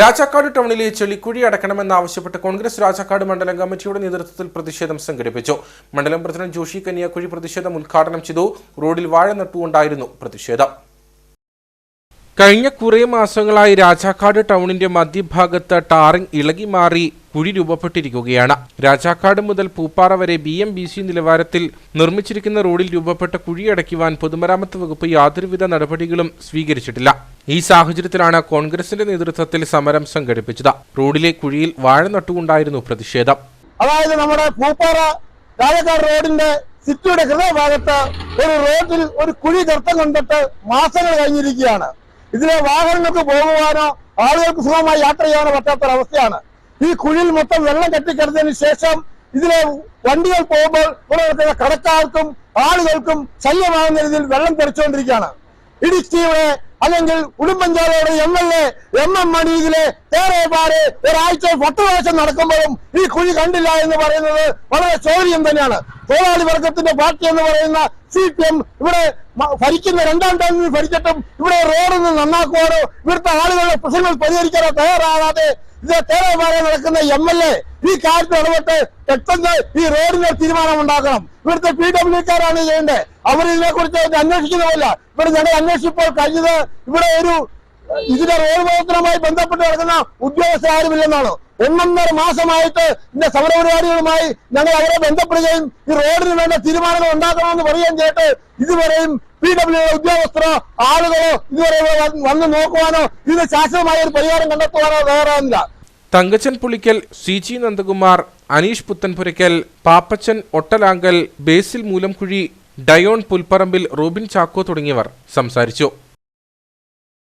രാജാക്കാട് ടൗണിലെ ചെളിക്കുഴി അടക്കണമെന്നാവശ്യപ്പെട്ട് കോൺഗ്രസ് രാജാക്കാട് മണ്ഡലം കമ്മിറ്റിയുടെ നേതൃത്വത്തിൽ പ്രതിഷേധം സംഘടിപ്പിച്ചു. മണ്ഡലം പ്രസിഡന്റ് ജോഷി കന്യാക്കുഴി പ്രതിഷേധം ഉദ്ഘാടനം ചെയ്തു. റോഡിൽ വാഴ നട്ടുകൊണ്ടായിരുന്നു പ്രതിഷേധം. കഴിഞ്ഞ കുറേ മാസങ്ങളായി രാജാക്കാട് ടൗണിന്റെ മധ്യഭാഗത്ത് ടാറിംഗ് ഇളകി മാറി കുഴി രൂപപ്പെട്ടിരിക്കുകയാണ്. രാജാക്കാട് മുതൽ പൂപ്പാറ വരെ ബി എം ബി സി നിലവാരത്തിൽ നിർമ്മിച്ചിരിക്കുന്ന റോഡിൽ രൂപപ്പെട്ട കുഴി അടയ്ക്കുവാൻ പൊതുമരാമത്ത് വകുപ്പ് യാതൊരുവിധ നടപടികളും സ്വീകരിച്ചിട്ടില്ല. ഈ സാഹചര്യത്തിലാണ് കോൺഗ്രസിന്റെ നേതൃത്വത്തിൽ സമരം സംഘടിപ്പിച്ചത്. റോഡിലെ കുഴിയിൽ വാഴ നട്ടുകൊണ്ടായിരുന്നു പ്രതിഷേധം. അതായത് നമ്മുടെ പൂപ്പാറ രാജാക്കാട് റോഡിന്റെ സിറ്റിയുടെ ഹൃദയഭാഗത്ത് ഒരു റോഡിൽ ഒരു കുഴി ഗർത്തം കൊണ്ടിട്ട് മാസങ്ങൾ കഴിഞ്ഞിരിക്കുകയാണ്. ഇതിലെ വാഹനങ്ങൾക്ക് പോകുവാനോ ആളുകൾക്ക് സുഖമായി യാത്ര ചെയ്യാനോ പറ്റാത്തൊരവസ്ഥയാണ്. ഈ കുഴിയിൽ മൊത്തം വെള്ളം കെട്ടിക്കിടന്നതിന് ശേഷം ഇതിലെ വണ്ടികൾ പോകുമ്പോൾ ഇവിടെ നിൽക്കുന്ന കടക്കാർക്കും ആളുകൾക്കും ശല്യമാകുന്ന രീതിയിൽ വെള്ളം തെറിച്ചുകൊണ്ടിരിക്കുകയാണ്. ഇടുക്കിയുടെ അല്ലെങ്കിൽ ഉടുമ്പൻചോലയുടെ M L A M M Mani ഇതിലെ തേറേപാട് ഒരാഴ്ച പട്ടുവേഷം നടക്കുമ്പോഴും ഈ കുഴി കണ്ടില്ല എന്ന് പറയുന്നത് വളരെ ചോദ്യം തന്നെയാണ്. തൊഴിലാളി വർഗത്തിന്റെ പാർട്ടി എന്ന് പറയുന്ന സി പി എം ഇവിടെ ഭരിക്കുന്ന രണ്ടാം ടൈമിൽ ഭരിച്ചിട്ടും ഇവിടെ റോഡൊന്ന് നന്നാക്കുവാനോ ഇവിടുത്തെ ആളുകളുടെ പ്രശ്നങ്ങൾ പരിഹരിക്കാനോ തയ്യാറാകാതെ തേറേപാടെ നടക്കുന്ന എം എൽ എ ഈ കാര്യത്തിൽ ഇടപെട്ട് പെട്ടെന്ന് ഈ റോഡിന് തീരുമാനം ഉണ്ടാക്കണം. ഇവിടുത്തെ പി ഡബ്ല്യുക്കാരാണ് ചെയ്യേണ്ടത്. അവർ ഇതിനെ കുറിച്ച് അന്വേഷിക്കുന്നതല്ല. ഇവിടെ ഞങ്ങൾ അന്വേഷിച്ചപ്പോൾ കഴിഞ്ഞത് ഇവിടെ ഒരു ഇതിന്റെ റോഡ് പ്രവർത്തനവുമായി ബന്ധപ്പെട്ട് നടക്കുന്ന ഉദ്യോഗസ്ഥർ ആരുമില്ലെന്നാണ്. ഒന്നൊന്നര മാസമായിട്ട് ഇതിന്റെ സമരപരിപാടികളുമായി ഞങ്ങൾ അവരെ ബന്ധപ്പെടുകയും ഈ റോഡിന് വേണ്ട തീരുമാനങ്ങൾ ഉണ്ടാക്കണമെന്ന് പറയുകയും ചെയ്തിട്ട് ഇതുവരെയും പി ഡബ്ല്യു ഉദ്യോഗസ്ഥരോ ആളുകളോ ഇതുവരെ വന്ന് നോക്കുവാനോ ഇതിന് ശാശ്വതമായ ഒരു പരിഹാരം കണ്ടെത്തുവാനോ തയ്യാറാകുന്നില്ല. Thankachan Pulickal C G Nandakumar Aneesh Puthenpurackal Pappachan Ottalankal Basil Moolamkuzhi Dion Pulparambil Robin Chacko തുടങ്ങിയവർ സംസാരിച്ചു.